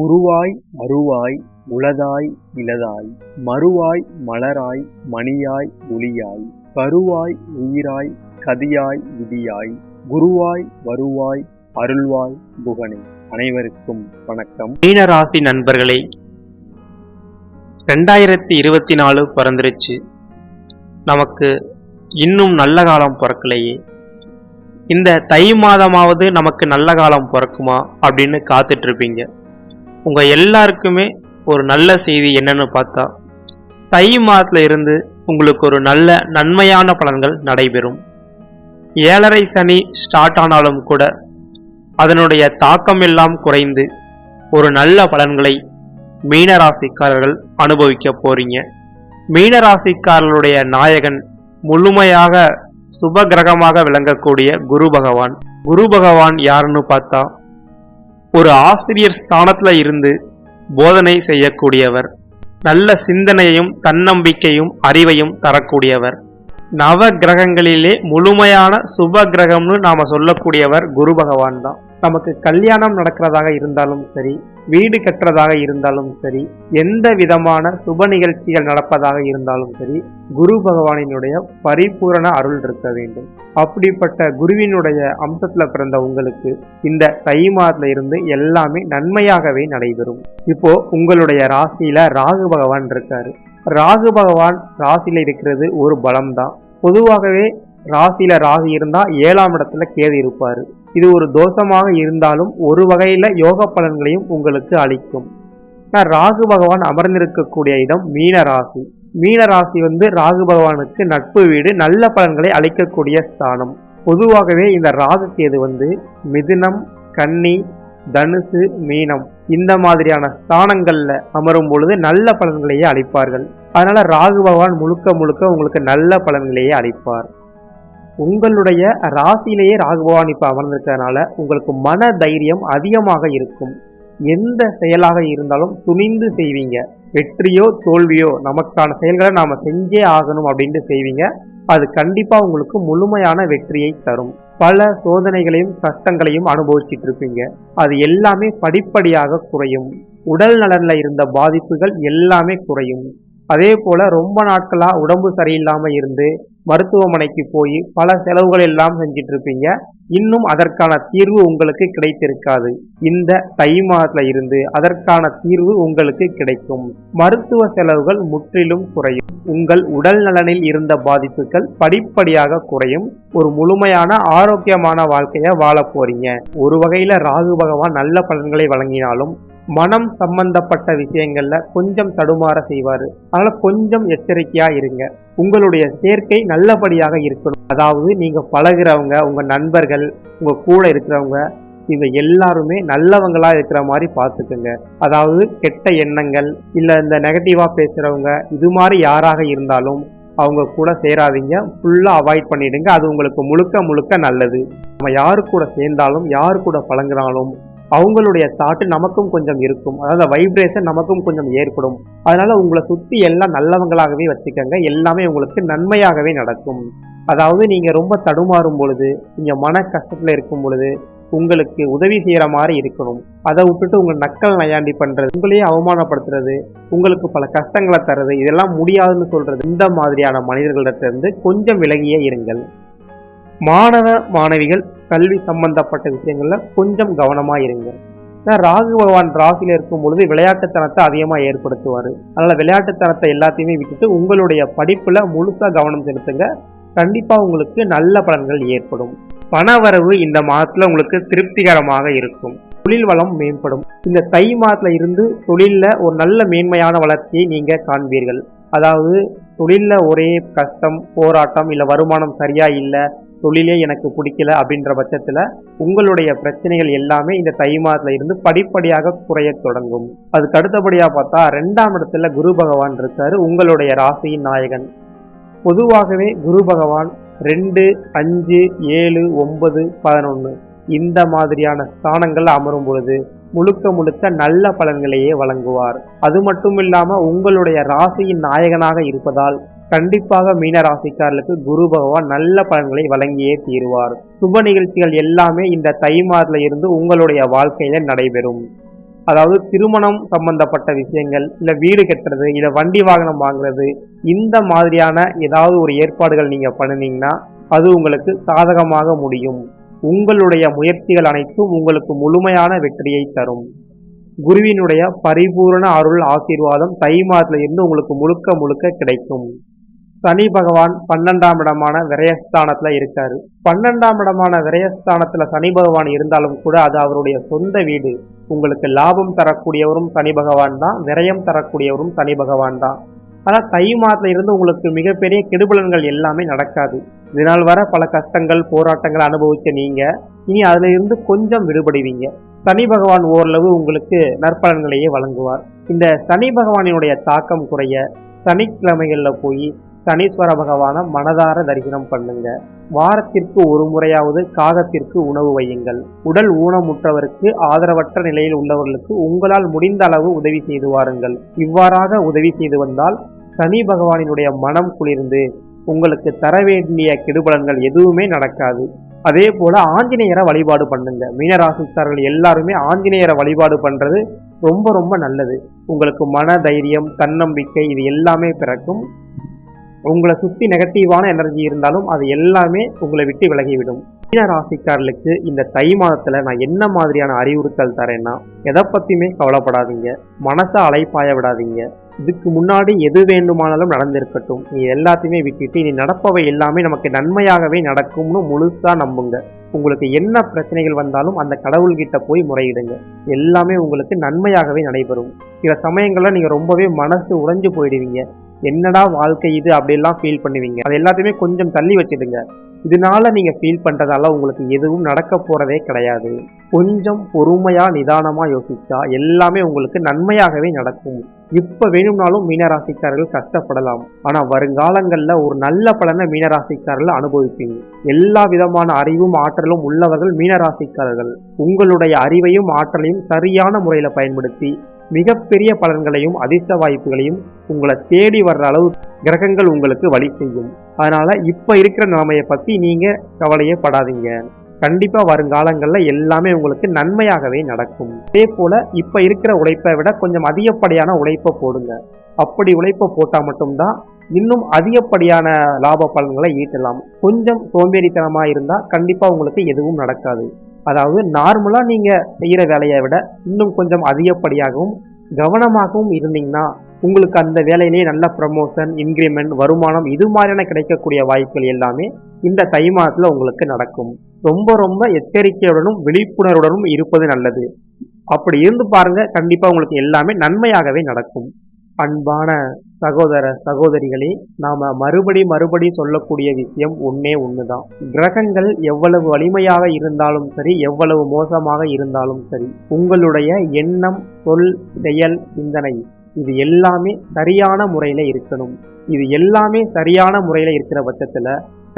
உருவாய் அருவாய் உளதாய் இலதாய் மறுவாய் மலராய் மணியாய் ஒளியாய் கருவாய் உயிராய் கதியாய் விதியாய் குருவாய் வருவாய் அருள்வாய் புகனே. அனைவருக்கும் வணக்கம். மீனராசி நண்பர்களே ரெண்டாயிரத்தி இருபத்தி நாலு பிறந்துருச்சு. நமக்கு இன்னும் நல்ல காலம் பிறக்கலையே. இந்த தை மாதமாவது நமக்கு நல்ல காலம் பிறக்குமா அப்படின்னு காத்துட்டு உங்கள் எல்லாருக்குமே ஒரு நல்ல செய்தி என்னன்னு பார்த்தா தை மாதத்துல இருந்து உங்களுக்கு ஒரு நல்ல நன்மையான பலன்கள் நடைபெறும். ஏழரை சனி ஸ்டார்ட் ஆனாலும் கூட அதனுடைய தாக்கம் எல்லாம் குறைந்து ஒரு நல்ல பலன்களை மீனராசிக்காரர்கள் அனுபவிக்க போறீங்க. மீனராசிக்காரர்களுடைய நாயகன் முழுமையாக சுப கிரகமாக விளங்கக்கூடிய குரு பகவான். குரு பகவான் யாருன்னு பார்த்தா ஒரு ஆசிரியர் ஸ்தானத்தில் இருந்து போதனை செய்யக்கூடியவர். நல்ல சிந்தனையையும் தன்னம்பிக்கையும் அறிவையும் தரக்கூடியவர். நவ கிரகங்களிலே முழுமையான சுப கிரகம்னு நாம சொல்லக்கூடியவர் குரு பகவான் தான். நமக்கு கல்யாணம் நடக்கிறதாக இருந்தாலும் சரி வீடு கட்டுறதாக இருந்தாலும் சரி எந்த விதமான சுப நிகழ்ச்சிகள் நடப்பதாக இருந்தாலும் சரி குரு பகவானினுடைய பரிபூரண அருள் இருக்க வேண்டும். அப்படிப்பட்ட குருவினுடைய அம்சத்துல பிறந்த உங்களுக்கு இந்த தை மாதத்துல இருந்து எல்லாமே நன்மையாகவே நடைபெறும். இப்போ உங்களுடைய ராசியில ராகு பகவான் இருக்காரு. ராகு பகவான் ராசியில இருக்கிறது ஒரு பலம்தான். பொதுவாகவே ராசியில ராகு இருந்தா ஏழாம் இடத்துல கேது இருப்பாரு. இது ஒரு தோஷமாக இருந்தாலும் ஒரு வகையில யோக பலன்களையும் உங்களுக்கு அளிக்கும். ராகு பகவான் அமர்ந்திருக்கக்கூடிய இடம் மீன ராசி. மீன ராசி வந்து ராகு பகவானுக்கு நட்பு வீடு நல்ல பலன்களை அளிக்கக்கூடிய ஸ்தானம். பொதுவாகவே இந்த ராகு கேது வந்து மிதுனம் கன்னி தனுசு மீனம் இந்த மாதிரியான ஸ்தானங்கள்ல அமரும் பொழுது நல்ல பலன்களையே அளிப்பார்கள். அதனால ராகு பகவான் முழுக்க முழுக்க உங்களுக்கு நல்ல பலன்களையே அளிப்பார். உங்களுடைய ராசியிலேயே ராகுபவான் இப்போ அமர்ந்திருக்கிறதுனால உங்களுக்கு மன தைரியம் அதிகமாக இருக்கும். எந்த செயலாக இருந்தாலும் துணிந்து செய்வீங்க. வெற்றியோ தோல்வியோ நமக்கான செயல்களை நாம செஞ்சே ஆகணும் அப்படின்ட்டு செய்வீங்க. அது கண்டிப்பா உங்களுக்கு முழுமையான வெற்றியை தரும். பல சோதனைகளையும் கஷ்டங்களையும் அனுபவிச்சுட்டு இருப்பீங்க. அது எல்லாமே படிப்படியாக குறையும். உடல் நலனில் இருந்த பாதிப்புகள் எல்லாமே குறையும். அதே போல ரொம்ப நாட்களா உடம்பு சரியில்லாம இருந்து மருத்துவமனைக்கு போய் பல செலவுகள் எல்லாம் செஞ்சிட்டு இருப்பீங்க இன்னும் அதற்கான தீர்வு உங்களுக்கு கிடைத்திருக்காது. இந்த தை மாதத்துல இருந்து அதற்கான தீர்வு உங்களுக்கு கிடைக்கும். மருத்துவ செலவுகள் முற்றிலும் குறையும். உங்கள் உடல் நலனில் இருந்த பாதிப்புகள் படிப்படியாக குறையும். ஒரு முழுமையான ஆரோக்கியமான வாழ்க்கைய வாழ போறீங்க. ஒரு வகையில ராகு பகவான் நல்ல பலன்களை வழங்கினாலும் மனம் சம்பந்தப்பட்ட விஷயங்கள்ல கொஞ்சம் தடுமாற செய்வாரு. அதனால கொஞ்சம் எச்சரிக்கையா இருங்க. உங்களுடைய சேர்க்கை நல்லபடியாக இருக்கணும். அதாவது நீங்க பழகிறவங்க உங்க நண்பர்கள் உங்க கூட இருக்கிறவங்க இவங்க எல்லாருமே நல்லவங்களா இருக்கிற மாதிரி பார்த்துக்குங்க. அதாவது கெட்ட எண்ணங்கள் இல்ல இந்த நெகட்டிவா பேசுறவங்க இது மாதிரி யாராக இருந்தாலும் அவங்க கூட சேராதீங்க. ஃபுல்லா அவாய்ட் பண்ணிடுங்க. அது உங்களுக்கு முழுக்க முழுக்க நல்லது. நம்ம யாரு கூட சேர்ந்தாலும் யாரு கூட பழங்குறாலும் அவங்களுடைய தாட்டு நமக்கும் கொஞ்சம் இருக்கும். அதாவது வைப்ரேஷன் நமக்கும் கொஞ்சம் ஏற்படும். அதனால உங்களை சுற்றி எல்லாம் நல்லவங்களாகவே வச்சுக்கோங்க. எல்லாமே உங்களுக்கு நன்மையாகவே நடக்கும். அதாவது நீங்கள் ரொம்ப தடுமாறும் பொழுது நீங்கள் மன கஷ்டத்தில் இருக்கும் பொழுது உங்களுக்கு உதவி செய்கிற மாதிரி இருக்கணும். அதை விட்டுட்டு உங்கள் நக்கல் நயாண்டி பண்ணுறது உங்களையே அவமானப்படுத்துறது உங்களுக்கு பல கஷ்டங்களை தர்றது இதெல்லாம் முடியாதுன்னு சொல்கிறது இந்த மாதிரியான மனிதர்களிடத்திலிருந்து கொஞ்சம் விலகியே இருங்கள். மாணவ மாணவிகள் கல்வி சம்பந்தப்பட்ட விஷயங்கள்ல கொஞ்சம் கவனமா இருங்க. ராகு பகவான் ராசியில இருக்கும் பொழுது விளையாட்டுத்தனத்தை அதிகமா ஏற்படுத்துவாரு. அதனால விளையாட்டுத்தனத்தை எல்லாத்தையுமே விட்டுட்டு உங்களுடைய படிப்புல முழுசா கவனம் செலுத்துங்க. கண்டிப்பா உங்களுக்கு நல்ல பலன்கள் ஏற்படும். பணவரவு இந்த மாதத்துல உங்களுக்கு திருப்திகரமாக இருக்கும். தொழில் வளம் மேம்படும். இந்த தை மாதத்துல இருந்து தொழில்ல ஒரு நல்ல மேன்மையான வளர்ச்சியை நீங்க காண்பீர்கள். அதாவது தொழில்ல ஒரே கஷ்டம் போராட்டம் இல்ல வருமானம் சரியா இல்லை தொழிலே எனக்கு பிடிக்கல அப்படின்ற பட்சத்தில் உங்களுடைய பிரச்சனைகள் எல்லாமே இந்த தை மாதத்துல இருந்து படிப்படியாக குறைய தொடங்கும். அதுக்கு அடுத்தபடியாக பார்த்தா ரெண்டாம் இடத்துல குரு பகவான் இருக்காரு உங்களுடைய ராசியின் நாயகன். பொதுவாகவே குரு பகவான் ரெண்டு அஞ்சு ஏழு ஒன்பது பதினொன்று இந்த மாதிரியான ஸ்தானங்கள் அமரும் பொழுது முழுக்க முழுக்க நல்ல பலன்களையே வழங்குவார். அது மட்டும் இல்லாம உங்களுடைய ராசியின் நாயகனாக இருப்பதால் கண்டிப்பாக மீன ராசிக்காரர்களுக்கு குரு பகவான் நல்ல பலன்களை வழங்கியே தீருவார். சுப நிகழ்ச்சிகள் எல்லாமே இந்த தை மாதத்துல இருந்து உங்களுடைய வாழ்க்கையில நடைபெறும். அதாவது திருமணம் சம்பந்தப்பட்ட விஷயங்கள் இல்லை வீடு கட்டுறது இல்லை வண்டி வாகனம் வாங்குறது இந்த மாதிரியான ஏதாவது ஒரு ஏற்பாடுகள் நீங்கள் பண்ணினீங்கன்னா அது உங்களுக்கு சாதகமாக முடியும். உங்களுடைய முயற்சிகள் அனைத்தும் உங்களுக்கு முழுமையான வெற்றியை தரும். குருவினுடைய பரிபூரண அருள் ஆசீர்வாதம் தை மாதத்துல இருந்து உங்களுக்கு முழுக்க முழுக்க கிடைக்கும். சனி பகவான் பன்னெண்டாம் இடமான விரயஸ்தானத்தில் இருக்காரு. பன்னெண்டாம் இடமான விரயஸ்தானத்தில் சனி பகவான் இருந்தாலும் கூட அது அவருடைய சொந்த வீடு. உங்களுக்கு லாபம் தரக்கூடியவரும் சனி பகவான் தான் விரயம் தரக்கூடியவரும் சனி பகவான் தான். ஆனால் தை மாதத்துல இருந்து உங்களுக்கு மிகப்பெரிய கெடுபலன்கள் எல்லாமே நடக்காது. இதனால் வர பல கஷ்டங்கள் போராட்டங்கள் அனுபவிச்ச நீங்க இனி அதுல இருந்து கொஞ்சம் விடுபடுவீங்க. சனி பகவான் ஓரளவு உங்களுக்கு நற்பலன்களையே வழங்குவார். இந்த சனி பகவானினுடைய தாக்கம் குறைய சனிக்கிழமைகளில் போய் சனீஸ்வர பகவானை மனதார தரிசனம் பண்ணுங்க. வாரத்திற்கு ஒரு முறையாவது காகத்திற்கு உணவு வையுங்கள். உடல் ஊனமுற்றவருக்கு ஆதரவற்ற நிலையில் உள்ளவர்களுக்கு உங்களால் முடிந்த அளவு உதவி செய்து வாருங்கள். இவ்வாறாக உதவி செய்து வந்தால் சனி பகவானினுடைய மனம் குளிர்ந்து உங்களுக்கு தர வேண்டிய கெடுபலன்கள் எதுவுமே நடக்காது. அதே போல ஆஞ்சநேயரை வழிபாடு பண்ணுங்க. மீனராசிக்காரர்கள் எல்லாருமே ஆஞ்சநேயரை வழிபாடு பண்றது ரொம்ப ரொம்ப நல்லது. உங்களுக்கு மன தைரியம் தன்னம்பிக்கை இது எல்லாமே பிறக்கும். உங்களை சுற்றி நெகட்டிவான எனர்ஜி இருந்தாலும் அது எல்லாமே உங்களை விட்டு விலகிவிடும். மீன ராசிக்காரர்களுக்கு இந்த தை மாதத்தில் நான் என்ன மாதிரியான அறிவுறுத்தல் தரேன்னா எதை பற்றியுமே கவலைப்படாதீங்க. மனசை அலைப்பாய விடாதீங்க. இதுக்கு முன்னாடி எது வேண்டுமானாலும் நடந்திருக்கட்டும். நீ எல்லாத்தையுமே விட்டுட்டு இனி நடப்பவை எல்லாமே நமக்கு நன்மையாகவே நடக்கும்னு முழுசாக நம்புங்க. உங்களுக்கு என்ன பிரச்சனைகள் வந்தாலும் அந்த கடவுள்கிட்ட போய் முறையிடுங்க. எல்லாமே உங்களுக்கு நன்மையாகவே நடைபெறும். சில சமயங்களில் நீங்கள் ரொம்பவே மனசு உடைஞ்சு போயிடுவீங்க. என்னடா வாழ்க்கை இது அப்படிலாம் ஃபீல் பண்ணுவீங்க. அது எல்லாத்தையுமே கொஞ்சம் தள்ளி வச்சுடுங்க. இதனால நீங்கள் ஃபீல் பண்ணுறதால உங்களுக்கு எதுவும் நடக்க போகிறதே கிடையாது. கொஞ்சம் பொறுமையாக நிதானமாக யோசிச்சா எல்லாமே உங்களுக்கு நன்மையாகவே நடக்கும். இப்போ வேணும்னாலும் மீனராசிக்காரர்கள் கஷ்டப்படலாம். ஆனால் வருங்காலங்களில் ஒரு நல்ல பலனை மீனராசிக்காரர்கள் அனுபவிப்பீங்க. எல்லா விதமான அறிவும் ஆற்றலும் உள்ளவர்கள் மீனராசிக்காரர்கள். உங்களுடைய அறிவையும் ஆற்றலையும் சரியான முறையில் பயன்படுத்தி மிகப்பெரிய பலன்களையும் அதிர்ஷ்ட வாய்ப்புகளையும் உங்களை தேடி வர்ற அளவு கிரகங்கள் உங்களுக்கு வழி செய்யும். அதனால இப்ப இருக்கிற நிலைமையை பத்தி நீங்க கவலையே படாதீங்க. கண்டிப்பா வருங்காலங்கள்ல எல்லாமே உங்களுக்கு நன்மையாகவே நடக்கும். அதே போல இப்ப இருக்கிற உழைப்பை விட கொஞ்சம் அதிகப்படியான உழைப்பை போடுங்க. அப்படி உழைப்பை போட்டா மட்டும்தான் இன்னும் அதிகப்படியான லாப பலன்களை ஈட்டலாம். கொஞ்சம் சோம்பேறித்தனமா இருந்தா கண்டிப்பா உங்களுக்கு எதுவும் நடக்காது. அதாவது நார்மலாக நீங்கள் செய்கிற வேலையை விட இன்னும் கொஞ்சம் அதிகப்படியாகவும் கவனமாகவும் இருந்தீங்கன்னா உங்களுக்கு அந்த வேலையிலேயே நல்ல ப்ரமோஷன் இன்க்ரிமெண்ட் வருமானம் இது மாதிரியான கிடைக்கக்கூடிய வாய்ப்புகள் எல்லாமே இந்த தை மாதத்தில் உங்களுக்கு நடக்கும். ரொம்ப ரொம்ப எச்சரிக்கையுடனும் விழிப்புணர்வுடனும் இருப்பது நல்லது. அப்படி இருந்து பாருங்க கண்டிப்பாக உங்களுக்கு எல்லாமே நன்மையாகவே நடக்கும். அன்பான சகோதர சகோதரிகளே நாம மறுபடி மறுபடி சொல்லக்கூடிய விஷயம் ஒன்னே ஒண்ணுதான். கிரகங்கள் எவ்வளவு வலிமையாக இருந்தாலும் சரி எவ்வளவு மோசமாக இருந்தாலும் சரி உங்களுடைய எண்ணம் சொல் செயல் சிந்தனை இது எல்லாமே சரியான முறையில இருக்கணும். இது எல்லாமே சரியான முறையில இருக்கிற பட்சத்துல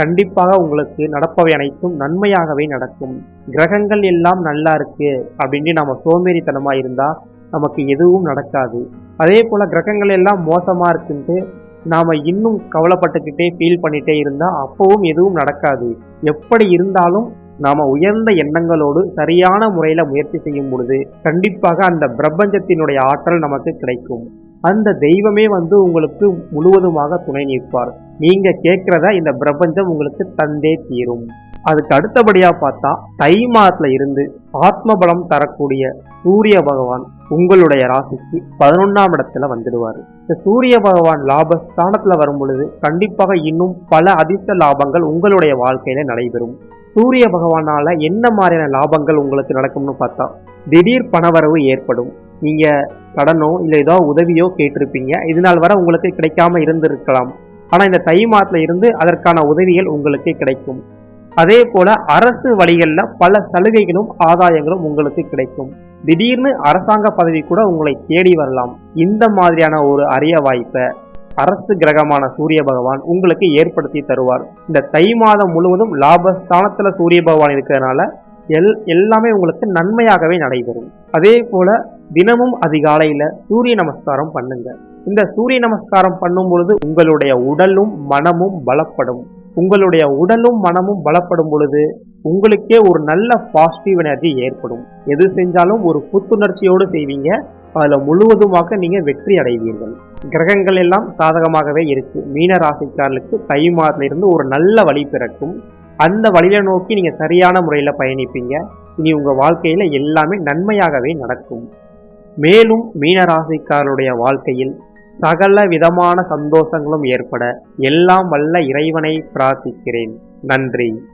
கண்டிப்பாக உங்களுக்கு நடப்பவை அனைத்தும் நன்மையாகவே நடக்கும். கிரகங்கள் எல்லாம் நல்லா இருக்கு அப்படின்னு நம்ம சோம்பேறித்தனமா இருந்தா நமக்கு எதுவும் நடக்காது. அதே போல் கிரகங்கள் எல்லாம் மோசமாக இருக்குன்ட்டு நாம் இன்னும் கவலைப்பட்டுக்கிட்டே ஃபீல் பண்ணிட்டே இருந்தால் அப்பவும் எதுவும் நடக்காது. எப்படி இருந்தாலும் நாம் உயர்ந்த எண்ணங்களோடு சரியான முறையில் முயற்சி செய்யும் பொழுது கண்டிப்பாக அந்த பிரபஞ்சத்தினுடைய ஆற்றல் நமக்கு கிடைக்கும். அந்த தெய்வமே வந்து உங்களுக்கு முழுவதுமாக துணை நிற்பார். நீங்க கேட்கிறத இந்த பிரபஞ்சம் உங்களுக்கு தந்தே தீரும். அதுக்கு அடுத்தபடியா பார்த்தா தை மாதத்துல இருந்து ஆத்ம பலம் தரக்கூடிய சூரிய பகவான் உங்களுடைய ராசிக்கு பதினொன்னாம் இடத்துல வந்துடுவார். இந்த சூரிய பகவான் லாபஸ்தானத்துல வரும் பொழுது கண்டிப்பாக இன்னும் பல அதிர்ஷ்ட லாபங்கள் உங்களுடைய வாழ்க்கையில நடைபெறும். சூரிய பகவானால என்ன மாதிரியான லாபங்கள் உங்களுக்கு நடக்கும்னு பார்த்தா திடீர் பணவரவு ஏற்படும். நீங்க கடனோ இல்லை ஏதோ உதவியோ கேட்டிருப்பீங்க. இதனால் வர உங்களுக்கு கிடைக்காம இருந்திருக்கலாம். ஆனா இந்த தை மாதத்துல இருந்து அதற்கான உதவிகள் உங்களுக்கு கிடைக்கும். அதே போல அரசு வழிகளில் பல சலுகைகளும் ஆதாயங்களும் உங்களுக்கு கிடைக்கும். திடீர்னு அரசாங்க பதவி கூட உங்களை தேடி வரலாம். இந்த மாதிரியான ஒரு அரிய வாய்ப்பை அரசு கிரகமான சூரிய பகவான் உங்களுக்கு ஏற்படுத்தி தருவார். இந்த தை மாதம் முழுவதும் லாபஸ்தானத்துல சூரிய பகவான் இருக்கிறதுனால எல் எல்லாமே உங்களுக்கு நன்மையாகவே நடைபெறும். அதே போல தினமும் அதிகாலையில சூரிய நமஸ்காரம் பண்ணுங்க. இந்த சூரிய நமஸ்காரம் பண்ணும் பொழுது உங்களுடைய உடலும் மனமும் பலப்படும். உங்களுடைய உடலும் மனமும் பலப்படும் பொழுது உங்களுக்கே ஒரு நல்ல பாசிட்டிவ் எனர்ஜி ஏற்படும். எது செஞ்சாலும் ஒரு புத்துணர்ச்சியோடு செய்வீங்க. அதில் முழுவதுமாக நீங்கள் வெற்றி அடைவீர்கள். கிரகங்கள் எல்லாம் சாதகமாகவே இருக்கு. மீன ராசிக்காரர்களுக்கு தை மாதத்திலிருந்து ஒரு நல்ல வழி பிறக்கும். அந்த வழியை நோக்கி நீங்கள் சரியான முறையில் பயணிப்பீங்க. இனி உங்கள் வாழ்க்கையில் எல்லாமே நன்மையாகவே நடக்கும். மேலும் மீன ராசிக்காரருடைய வாழ்க்கையில் சகல விதமான சந்தோஷங்களும் ஏற்பட எல்லாம் வல்ல இறைவனை பிரார்த்திக்கிறேன். நன்றி.